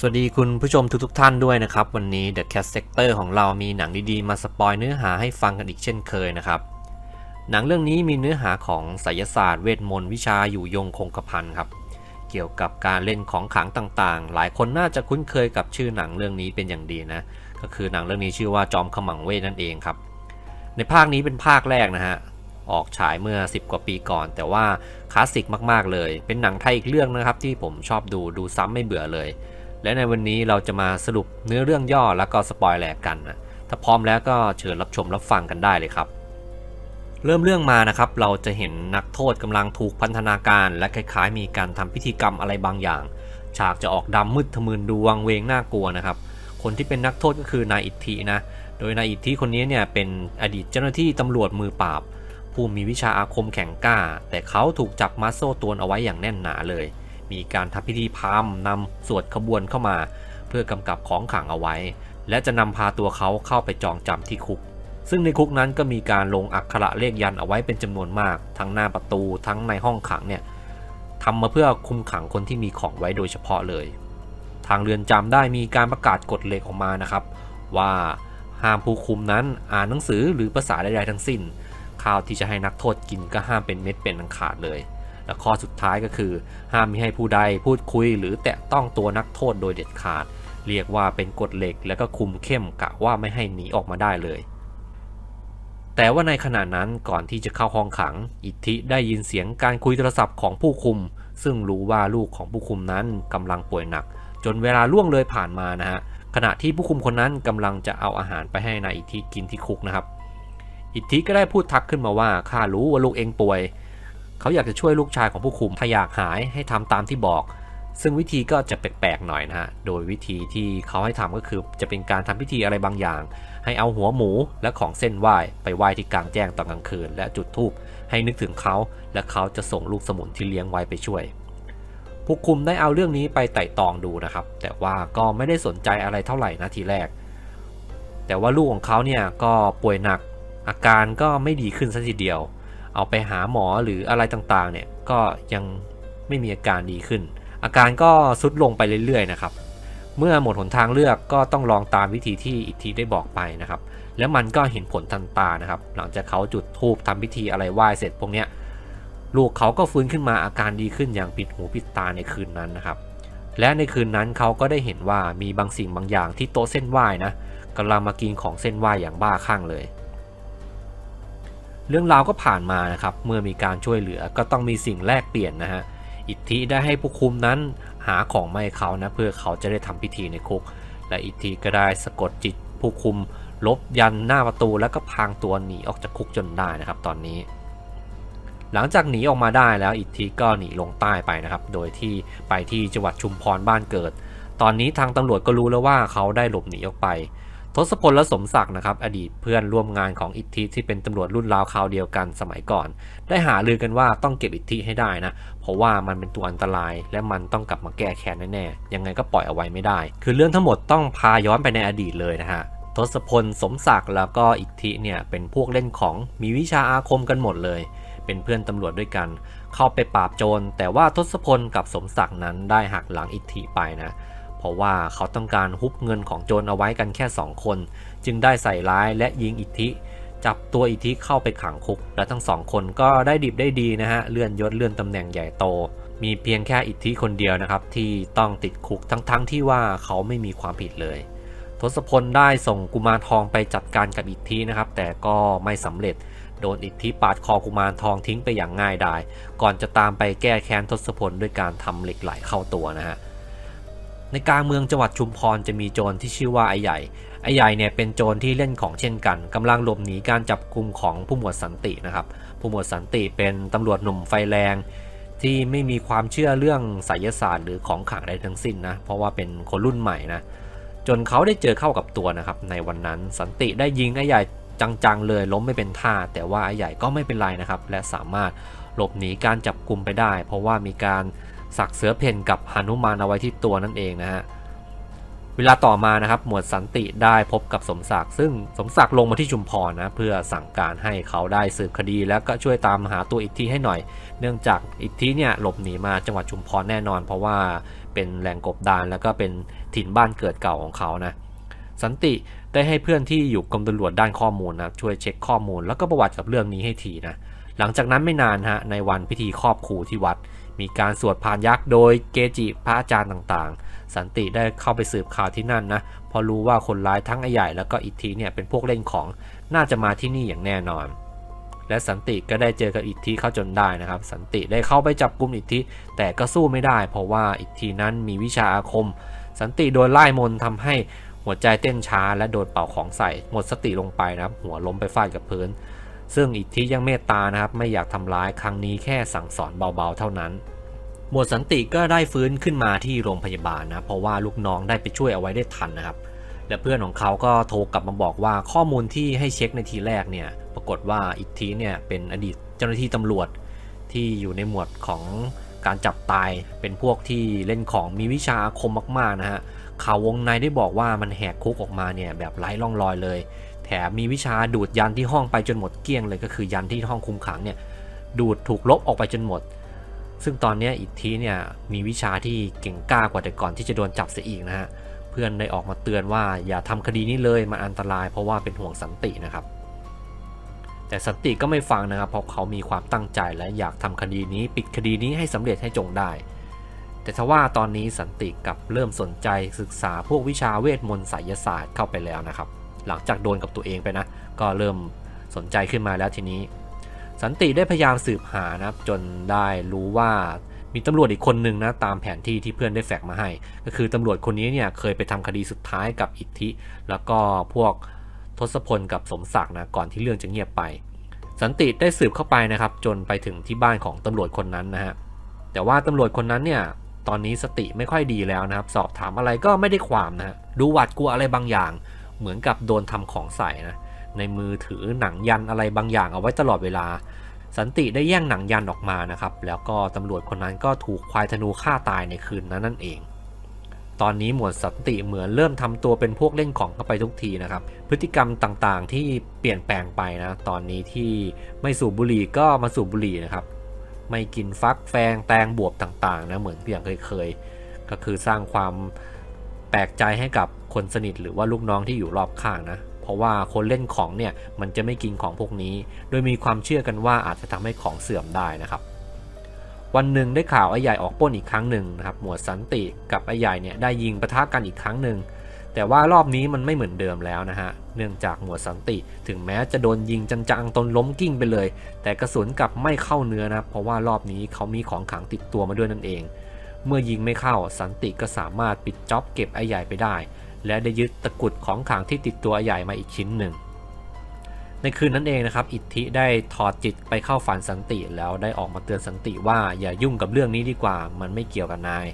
สวัสดีคุณผู้ชมทุกๆท่านด้วยนะครับ วันนี้ The Cat Sector ของเรามีหนังดีๆ มาสปอยเนื้อหาให้ฟังกันอีกเช่นเคยนะครับ หนังเรื่องนี้มีเนื้อหาของไสยศาสตร์เวทมนต์วิชาอยู่ยงคงกระพันครับ เกี่ยวกับการเล่นของขลังต่างๆ หลายคนน่าจะคุ้นเคยกับชื่อหนังเรื่องนี้เป็นอย่างดีนะ ก็คือหนังเรื่องนี้ชื่อว่าจอมขมังเวทนั่นเองครับ ในภาคนี้เป็นภาคแรกนะฮะออกฉายเมื่อ 10 กว่าปีก่อน แต่ว่าคลาสสิกมากๆเลย เป็นหนังไทยอีกเรื่องนะครับที่ผมชอบดูดูซ้ำไม่เบื่อเลย และในวันนี้เราจะมาสรุปเนื้อเรื่องย่อแล้วก็สปอยแหลกกันนะถ้าพร้อมแล้วก็เชิญรับชมรับฟังกันได้เลยครับ เริ่มเรื่องมานะครับ เราจะเห็นนักโทษกำลังถูกพันธนาการ และคล้ายๆ มีการทำพิธีกรรมอะไรบางอย่าง ฉากจะออกดำมืดทะมึนดูวังเวงน่ากลัวนะครับ คนที่เป็นนักโทษก็คือนายอิทธินะ โดยนายอิทธิคนนี้เนี่ยเป็นอดีตเจ้าหน้าที่ตำรวจมือปราบ ผู้มีวิชาอาคมแข็งกล้า แต่เขาถูกจับมัดโซ่ตรวเอาไว้อย่างแน่นหนาเลย มีการทำพิธีพามนำสวดขบวนเข้ามา เพื่อกำกับของขังเอาไว้ และจะนำพาตัวเขาเข้าไปจองจำที่คุก ซึ่งในคุกนั้นก็มีการลงอักขระเลขยันเอาไว้เป็นจำนวนมาก ทั้งหน้าประตูทั้งในห้องขังเนี่ยทำมาเพื่อคุมขังคนที่มีของไว้โดยเฉพาะเลย ทางเรือนจำได้มีการประกาศกฎเหล็กออกมานะครับ ว่าห้ามผู้คุมนั้นอ่านหนังสือหรือภาษาใดๆทั้งสิ้น ข้าวที่จะให้นักโทษกินก็ห้ามเป็นเม็ดเป็นอันขาดเลย และข้อสุดท้ายก็คือ ห้ามมิให้ผู้ใดพูดคุยหรือแตะต้องตัวนักโทษโดยเด็ดขาด เรียกว่าเป็นกฎเหล็กและก็คุมเข้มกะว่าไม่ให้หนีออกมาได้เลย แต่ว่าในขณะนั้นก่อนที่จะเข้าห้องขัง อิทธิได้ยินเสียงการคุยโทรศัพท์ของผู้คุม ซึ่งรู้ว่าลูกของผู้คุมนั้นกำลังป่วยหนัก จนเวลาล่วงเลยผ่านมานะฮะขณะที่ผู้คุมคนนั้นกำลังจะเอาอาหารไปให้นายอิทธิกินที่คุกนะครับ อิทธิก็ได้พูดทักขึ้นมาว่าข้ารู้ว่าลูกเองป่วย เขาอยากจะช่วยลูกชายของผู้คุมถ้าอยากหายให้ทำตามที่บอก ซึ่งวิธีก็จะแปลกๆหน่อยนะฮะ โดยวิธีที่เขาให้ทำก็คือจะเป็นการทำพิธีอะไรบางอย่าง ให้เอาหัวหมูและของเส้นไหว้ไปไหว้ที่กลางแจ้งตอนกลางคืน และจุดธูปให้นึกถึงเขา และเขาจะส่งลูกสมุนที่เลี้ยงไว้ไปช่วยผู้คุมได้เอาเรื่องนี้ไปไต่ตองดูนะครับ แต่ว่าก็ไม่ได้สนใจอะไรเท่าไหร่นะทีแรก แต่ว่าลูกของเขาเนี่ยก็ป่วยหนักอาการก็ไม่ดีขึ้นสักทีเดียว เอาไปหาหมอหรืออะไรต่างๆเนี่ยก็ยังไม่มีอาการดีขึ้น อาการก็สุดลงไปเรื่อยๆนะครับ เมื่อหมดหนทางเลือกก็ต้องลองตามวิธีที่อิทธิได้บอกไปนะครับ แล้วมันก็เห็นผลทันตานะครับ หลังจากเขาจุดธูปทำพิธีอะไรไหว้เสร็จพวกเนี้ยลูกเขาก็ฟื้นขึ้นมาอาการดีขึ้นอย่างปิดหูปิดตาในคืนนั้นนะครับ และในคืนนั้นเขาก็ได้เห็นว่ามีบางสิ่งบางอย่างที่โต๊ะเส้นไหว้นะกำลังมากินของเส้นไหว้อย่างบ้าคลั่งเลย เรื่องราวก็ผ่านมานะครับ เมื่อมีการช่วยเหลือก็ต้องมีสิ่งแลกเปลี่ยนนะฮะ อิทธิได้ให้ผู้คุมนั้นหาของมาให้เขานะเพื่อเขาจะได้ทำพิธีในคุก และอิทธิก็ได้สะกดจิตผู้คุม ลบยันหน้าประตูแล้วก็พางตัวหนีออกจากคุกจนได้นะครับ ตอนนี้ หลังจากหนีออกมาได้แล้วอิทธิก็หนีลงใต้ไปนะครับ โดยที่ไปที่จังหวัดชุมพรบ้านเกิด ตอนนี้ทางตำรวจก็รู้แล้วว่าเขาได้หลบหนีออกไป ทศพลและสมศักดิ์นะครับ อดีตเพื่อนร่วมงานของอิทธิที่เป็นตำรวจรุ่นราวคราวเดียวกันสมัยก่อน ได้หาลือกันว่าต้องเก็บอิทธิให้ได้นะ เพราะว่ามันเป็นตัวอันตราย และมันต้องกลับมาแก้แค้นแน่ๆยังไงก็ปล่อยเอาไว้ไม่ได้ คือเรื่องทั้งหมดต้องพาย้อนไปในอดีตเลยนะฮะทศพลสมศักดิ์แล้วก็อิทธิเนี่ยเป็นพวกเล่นของมีวิชาอาคมกันหมดเลย เป็นเพื่อนตำรวจด้วยกัน เข้าไปปราบโจรแต่ว่าทศพลกับสมศักดิ์นั้นได้หักหลังอิทธิไปนะ เพราะว่าเขาต้องการฮุบเงินของโจรเอาไว้กันแค่ 2 คน จึงได้ใส่ร้ายและยิงอิทธิ จับตัวอิทธิเข้าไปขังคุก และทั้งสองคนก็ได้ดิบได้ดีนะฮะ เลื่อนยศเลื่อนตำแหน่งใหญ่โต มีเพียงแค่อิทธิคนเดียวนะครับ ที่ต้องติดคุกทั้งๆทที่ว่าเขาไม่มีความผิดเลย ทศพลได้ส่งกุมารทองไปจัดการกับอิทธินะครับ แต่ก็ไม่สำเร็จโดนอิทธิปาดคอกุมารทองทิ้งไปอย่างง่ายดาย ก่อนจะตามไปแก้แค้นทศพลด้วยการทำเหล็กไหลเข้าตัวนะฮะ ในกลางเมืองจังหวัดชุมพรจะมีโจรที่ชื่อว่าไอ้ใหญ่ ไอ้ใหญ่เนี่ยเป็นโจรที่เล่นของเช่นกันกำลังหลบหนีการจับกลุ่มของผู้หมวดสันตินะครับ ผู้หมวดสันติเป็นตำรวจหนุ่มไฟแรง ที่ไม่มีความเชื่อเรื่องไสยศาสตร์หรือของขลังใดทั้งสิ้นนะ เพราะว่าเป็นคนรุ่นใหม่นะ จนเขาได้เจอเข้ากับตัวนะครับ ในวันนั้นสันติได้ยิงไอ้ใหญ่จังๆเลยล้มไม่เป็นท่า แต่ว่าไอ้ใหญ่ก็ไม่เป็นไรนะครับ และสามารถหลบหนีการจับกลุ่มไปได้ เพราะว่ามีการ สักเสือเพ่นกับหนุมานเอาไว้ที่ตัวนั่นเองนะฮะเวลาต่อมานะครับหมวดสันติได้พบกับสมศักดิ์ซึ่งสมศักดิ์ลงมาที่ชุมพรนะเพื่อสั่งการให้เขาได้สืบคดี แล้วก็ช่วยตามหาตัวอิทธิให้หน่อย เนื่องจากอิทธิเนี่ยหลบหนีมาจังหวัดชุมพรแน่นอน เพราะว่าเป็นแหล่งกบดานแล้วก็เป็นถิ่นบ้านเกิดเก่าของเขานะสันติได้ให้เพื่อนที่อยู่กรมตำรวจด้านข้อมูลนะช่วยเช็คข้อมูล แล้วก็ประวัติกับเรื่องนี้ให้ทีนะหลังจากนั้นไม่นานฮะในวันพิธีครอบครูที่วัด มีการสวดพานยักษ์โดยเกจิพระอาจารย์ต่างๆ สันติได้เข้าไปสืบข่าวที่นั่นนะพอรู้ว่าคนร้ายทั้งไอ้ใหญ่แล้วก็อิทธิเนี่ยเป็นพวกเล่นของน่าจะมาที่นี่อย่างแน่นอน และสันติก็ได้เจอกับอิทธิเข้าจนได้นะครับ สันติได้เข้าไปจับกลุ่มอิทธิแต่ก็สู้ไม่ได้ เพราะว่าอิทธินั้นมีวิชาอาคม สันติโดนไล่มนต์ทำให้หัวใจเต้นช้าและโดนเป่าของใส่หมดสติลงไปนะครับหัวล้มไปฟาดกับพื้น ซึ่งอิทธิยังเมตตานะครับไม่อยากทำร้ายครั้งนี้แค่สั่งสอนเบาๆเท่านั้น หมวดสันติก็ได้ฟื้นขึ้นมาที่โรงพยาบาลนะเพราะว่าลูกน้องได้ไปช่วยเอาไว้ได้ทันนะครับ และเพื่อนของเขาก็โทรกลับมาบอกว่าข้อมูลที่ให้เช็คในทีแรกเนี่ยปรากฏว่าอิทธิเนี่ยเป็นอดีตเจ้าหน้าที่ตำรวจที่อยู่ในหมวดของการจับตายเป็นพวกที่เล่นของมีวิชาอาคมมากๆนะฮะข่าววงในได้บอกว่ามันแหกคุกออกมาเนี่ยแบบไร้ร่องรอยเลย แถมมีวิชาดูดยันที่ห้องไปจนหมดเกลี้ยงเลยก็คือยันที่ห้องคุมขังเนี่ยดูดถูกลบออกไปจนหมด ซึ่งตอนนี้อิทธิเนี่ยมีวิชาที่เก่งกล้ากว่าแต่ก่อนที่จะโดนจับเสียอีกนะฮะเพื่อนได้ออกมาเตือนว่าอย่าทำคดีนี้เลยมันอันตรายเพราะว่าเป็นห่วงสันตินะครับ แต่สันติก็ไม่ฟังนะครับเพราะเขามีความตั้งใจและอยากทำคดีนี้ ปิดคดีนี้ให้สำเร็จให้จงได้ แต่ทว่าตอนนี้สันติกับเริ่มสนใจศึกษาพวกวิชาเวทมนต์ไสยศาสตร์เข้าไปแล้วนะครับ หลังจากโดนกับตัวเองไปนะ ก็เริ่มสนใจขึ้นมาแล้วทีนี้ สันติได้พยายามสืบหานะครับจนได้รู้ว่ามีตำรวจอีกคนหนึ่งนะตามแผนที่ที่เพื่อนได้แฝกมาให้ ก็คือตำรวจคนนี้เนี่ยเคยไปทำคดีสุดท้ายกับอิทธิ แล้วก็พวกทศพลกับสมศักดิ์นะก่อนที่เรื่องจะเงียบไป สันติได้สืบเข้าไปนะครับ จนไปถึงที่บ้านของตำรวจคนนั้นนะฮะแต่ว่าตำรวจคนนั้นเนี่ยตอนนี้สติไม่ค่อยดีแล้วนะครับ สอบถามอะไรก็ไม่ได้ความนะดูหวาดกลัวอะไรบางอย่าง เหมือนกับโดนทำของใส่นะในมือถือหนังยันอะไรบางอย่างเอาไว้ตลอดเวลา สันติได้แย่งหนังยันออกมานะครับ แล้วก็ตำรวจคนนั้นก็ถูกควายธนูฆ่าตายในคืนนั้นนั่นเอง ตอนนี้หมวดสันติเหมือนเริ่มทำตัวเป็นพวกเล่นของเข้าไปทุกทีนะครับ พฤติกรรมต่างๆที่เปลี่ยนแปลงไปนะ ตอนนี้ที่ไม่สูบบุหรี่ก็มาสูบบุหรี่นะครับ ไม่กินฟักแฟงแตงบวบต่างๆนะเหมือนอย่างเคยๆก็คือสร้างความแปลกใจให้กับ คนสนิทหรือว่าลูกน้องที่อยู่รอบข้างนะ เพราะว่าคนเล่นของเนี่ยมันจะไม่กินของพวกนี้ โดยมีความเชื่อกันว่าอาจจะทำให้ของเสื่อมได้นะครับ วันหนึ่งได้ข่าวไอ้ใหญ่ออกป้นอีกครั้งหนึ่งนะครับ หมวดสันติกับไอ้ใหญ่เนี่ยได้ยิงปะทะกันอีกครั้งหนึ่งแต่ว่ารอบนี้มันไม่เหมือนเดิมแล้วนะฮะ เนื่องจากหมวดสันติถึงแม้จะโดนยิงจังๆตนล้มกิ้งไปเลย แต่กระสุนกลับไม่เข้าเนื้อนะ เพราะว่ารอบนี้เขามีของขังติดตัวมาด้วยนั่นเอง เมื่อยิงไม่เข้าสันติก็สามารถปิดจ็อบเก็บไอ้ใหญ่ไปได้ และได้ยึดตะกุดของขลังที่ติดตัวอ้ใหญ่มาอีกชิ้นหนึ่ง ในคืนนั้นเองนะครับ อิทธิได้ถอดจิตไปเข้าฝันสันติแล้วได้ออกมาเตือนสันติว่าอย่ายุ่งกับเรื่องนี้ดีกว่ามันไม่เกี่ยวกับนาย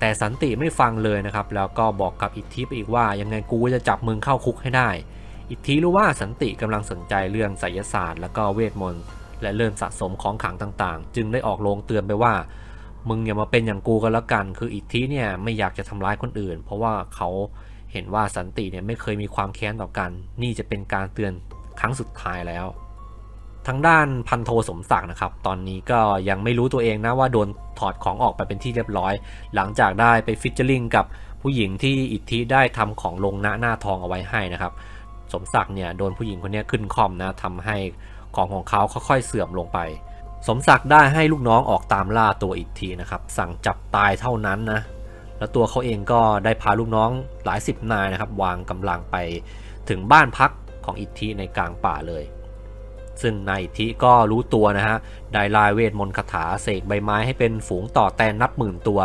แต่สันติไม่ฟังเลยนะครับ แล้วก็บอกกับอิทธิไปอีกว่ายังไงกูจะจับมึงเข้าคุกให้ได้ อิทธิรู้ว่าสันติกำลังสนใจเรื่องไสยศาสตร์ แล้วก็เวทมนต์และเริ่มสะสมของขลังต่างๆ จึงได้ออกโรงเตือนไปว่ามึงอย่ามาเป็นอย่างกูกันแล้วกัน คืออิทธิเนี่ยไม่อยากจะทำร้ายคนอื่น เพราะว่าเขา เห็นว่าสันติเนี่ยไม่เคยมีความแค้นต่อกัน นี่จะเป็นการเตือนครั้งสุดท้ายแล้ว ทางด้านพันโทสมศักดิ์นะครับ ตอนนี้ก็ยังไม่รู้ตัวเองนะว่าโดนถอดของออกไปเป็นที่เรียบร้อย หลังจากได้ไปฟิชเจอริงกับผู้หญิงที่อิทธิได้ทำของลงหน้าหน้าทองเอาไว้ให้นะครับ สมศักดิ์เนี่ยโดนผู้หญิงคนนี้ขึ้นคอมนะทำให้ของของเขาค่อยๆเสื่อมลงไป สมศักดิ์ได้ให้ลูกน้องออกตามล่าตัวอีกทีนะครับ สั่งจับตายเท่านั้นนะ แล้วตัวเขาเองก็ได้พาลูกน้องหลายสิบนายนะครับ วางกำลังไปถึงบ้านพักของอิทธิในกลางป่าเลย ซึ่งนายอิทธิก็รู้ตัวนะฮะ ได้ลายเวทมนต์คาถาเสกใบไม้ให้เป็นฝูงต่อแตนนับหมื่นตัว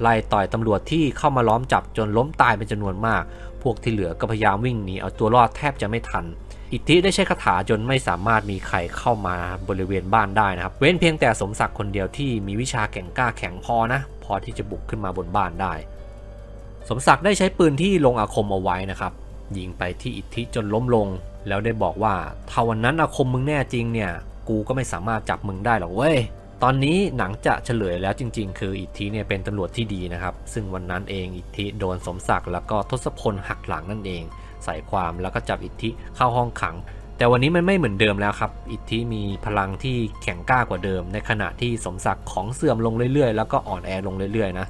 ไล่ต่อยตำรวจที่เข้ามาล้อมจับจนล้มตายเป็นจำนวนมาก พวกที่เหลือก็พยายามวิ่งหนีเอาตัวรอดแทบจะไม่ทัน อิทธิได้ใช้คาถาจนไม่สามารถมีใครเข้ามาบริเวณบ้านได้นะครับ เว้นเพียงแต่สมศักดิ์คนเดียวที่มีวิชาแก่งกล้าแข็งพอนะ พอที่จะบุกขึ้นมาบนบ้านได้ สมศักดิ์ได้ใช้ปืนที่ลงอาคมเอาไว้นะครับยิงไปที่อิทธิจนล้มลง แล้วได้บอกว่าถ้าวันนั้นอาคมมึงแน่จริงเนี่ย กูก็ไม่สามารถจับมึงได้หรอกเว้ย ตอนนี้หนังจะเฉลยแล้วจริง ๆ คืออิทธิเนี่ยเป็นตำรวจที่ดีนะครับ ซึ่งวันนั้นเองอิทธิโดนสมศักดิ์แล้วก็ทศพลหักหลังนั่นเอง ใส่ความแล้วก็จับอิทธิเข้าห้องขัง แต่วันนี้มันไม่เหมือนเดิมแล้วครับ อิทธิมีพลังที่แข็งกล้ากว่าเดิม ในขณะที่สมศักดิ์ของเสื่อมลงเรื่อยๆ แล้วก็อ่อนแอลงเรื่อยๆนะ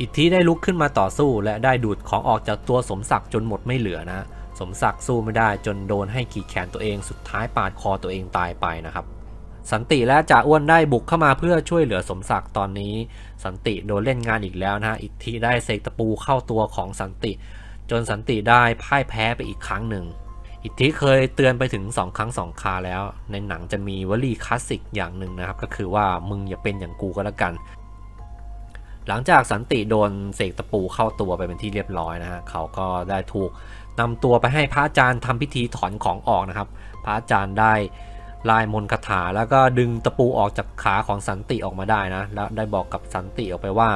อิทธิได้ลุกขึ้นมาต่อสู้ และได้ดูดของออกจากตัวสมศักดิ์จนหมดไม่เหลือนะ สมศักดิ์สู้ไม่ได้จนโดนให้ขีดแขนตัวเองสุดท้ายปาดคอตัวเองตายไปนะครับ สันติและจ่าอ้วนได้บุกเข้ามาเพื่อช่วยเหลือสมศักดิ์ตอนนี้ สันติโดนเล่นงานอีกแล้วนะฮะอิทธิได้เสกตะปูเข้าตัวของสันติ จนสันติได้พ่ายแพ้ไปอีกครั้งหนึ่งอิทธิเคยเตือนไปถึง 2 ครั้ง 2 คาแล้ว ในหนังจะมีวลีคลาสสิกอย่างหนึ่งนะครับ ก็คือว่ามึงอย่าเป็นอย่างกูก็แล้วกัน หลังจากสันติโดนเสกตะปูเข้าตัวไปเป็นที่เรียบร้อยนะฮะเขาก็ได้ถูกนำตัวไปให้พระอาจารย์ทำพิธีถอนของออกนะครับ พระอาจารย์ได้ลายมนคาถาแล้วก็ดึงตะปูออกจากขาของสันติออกมาได้นะ แล้วได้บอกกับสันติออกไปว่า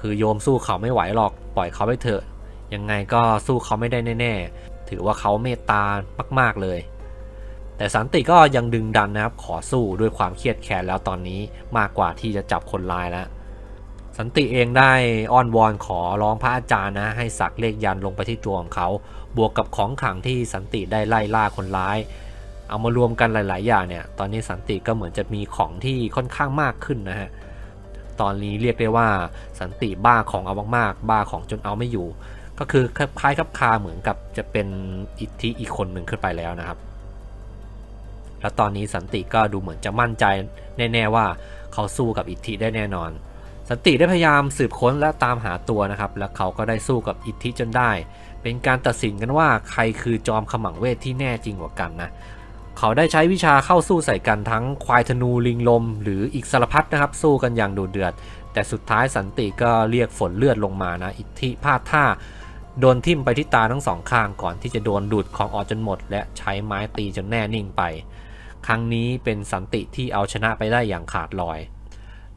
คือโยมสู้เขาไม่ไหวหรอกปล่อยเขาไปเถอะ ยังไงก็สู้เขาไม่ได้แน่ ๆ ถือว่าเขาเมตตามาก ๆเลย แต่สันติก็ยังดึงดันนะครับขอสู้ด้วยความเครียดแค้นแล้วตอนนี้มากกว่าที่จะจับคนร้ายแล้ว สันติเองได้อ้อนวอนขอร้องพระอาจารย์นะ ให้สักเลขยันลงไปที่ตัวของเขา บวกกับของขลังที่สันติได้ไล่ล่าคนร้าย เอามารวมกันหลาย ๆ อย่างเนี่ย ตอนนี้สันติก็เหมือนจะมีของที่ค่อนข้างมากขึ้นนะฮะ ตอนนี้เรียกได้ว่าสันติบ้าของเอามากๆบ้าของจนเอาไม่อยู่ ก็คือคล้ายกับคาเหมือนกับจะเป็นอิทธิอีกคนหนึ่งขึ้นไปแล้วนะครับ แล้วตอนนี้สันติก็ดูเหมือนจะมั่นใจแน่ ๆ ว่าเขาสู้กับอิทธิได้แน่นอน สันติได้พยายามสืบค้นและตามหาตัวนะครับ และเขาก็ได้สู้กับอิทธิจนได้ เป็นการตัดสินกันว่าใครคือจอมขมังเวทที่แน่จริงกว่ากันนะ เขาได้ใช้วิชาเข้าสู้ใส่กันทั้งควายธนูลิงลม หรืออีกสารพัดนะครับ สู้กันอย่างดุเดือด แต่สุดท้ายสันติก็เรียกฝนเลือดลงมานะ อิทธิพลาดท่าโดนทิ่มไปที่ตาทั้งสองข้างก่อนที่จะโดนดูดของออกจนหมด และใช้ไม้ตีจนแน่นิ่งไป ครั้งนี้เป็นสันติที่เอาชนะไปได้อย่างขาดลอย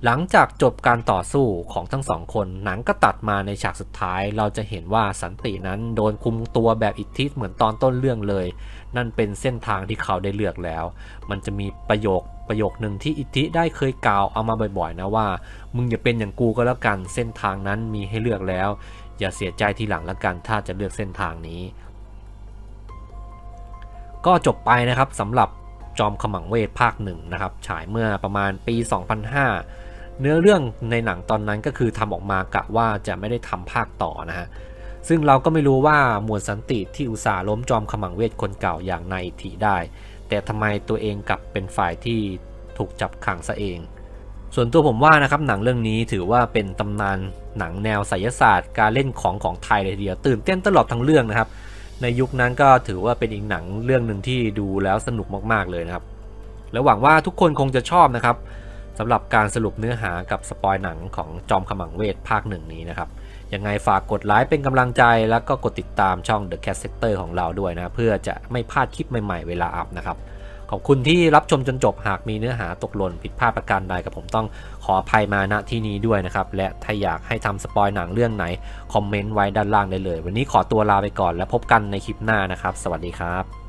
หลังจากจบการต่อสู้ของทั้งสองคนหนังก็ตัดมาในฉากสุดท้าย เราจะเห็นว่าสันตินั้นโดนคุมตัวแบบอิทธิเหมือนตอนต้นเรื่องเลย นั่นเป็นเส้นทางที่เขาได้เลือกแล้ว มันจะมีประโยคประโยคหนึ่งที่อิทธิได้เคยกล่าวเอามาบ่อยๆนะว่า มึงอย่าเป็นอย่างกูก็แล้วกันเส้นทางนั้นมีให้เลือกแล้ว อย่าเสียใจทีหลังแล้วกันถ้าจะเลือกเส้นทางนี้ ก็จบไปนะครับสำหรับจอมขมังเวทภาคหนึ่งนะครับฉายเมื่อประมาณปี 2005 เนื้อเรื่องในหนังตอนนั้นก็คือทำออกมากะว่าจะไม่ได้ทำภาคต่อนะฮะซึ่งเราก็ไม่รู้ว่าหมวดสันติที่อุตสาห์ล้มจอมขมังเวทคนเก่าอย่างนายอิทธิได้ แต่ทำไมตัวเองกลับเป็นฝ่ายที่ถูกจับขังซะเอง ส่วนตัวผมว่านะครับหนังเรื่องนี้ถือว่าเป็นตำนานหนังแนวไสยศาสตร์การเล่นของของไทยเลยทีเดียวตื่นเต้นตลอดทั้งเรื่องนะครับ ในยุคนั้นก็ถือว่าเป็นอีกหนังเรื่องหนึ่งที่ดูแล้วสนุกมากๆเลยนะครับ และหวังว่าทุกคนคงจะชอบนะครับ สำหรับการสรุปเนื้อหากับสปอยหนังของจอมขมังเวทภาคหนึ่งนี้นะครับ ยังไงฝากกดไลค์เป็นกำลังใจแล้วก็กดติดตามช่อง The Cat Sector ของเราด้วยนะ เพื่อจะไม่พลาดคลิปใหม่ๆเวลาอัพนะครับ ขอบคุณที่รับชมจนจบหากมีเนื้อหาตกหล่นผิดพลาดประการใดกับผมต้องขออภัยมาณที่นี้ด้วยนะครับ และถ้าอยากให้ทำสปอยหนังเรื่องไหน คอมเมนต์ไว้ด้านล่างได้เลย วันนี้ขอตัวลาไปก่อน แล้วพบกันในคลิปหน้านะครับ สวัสดีครับ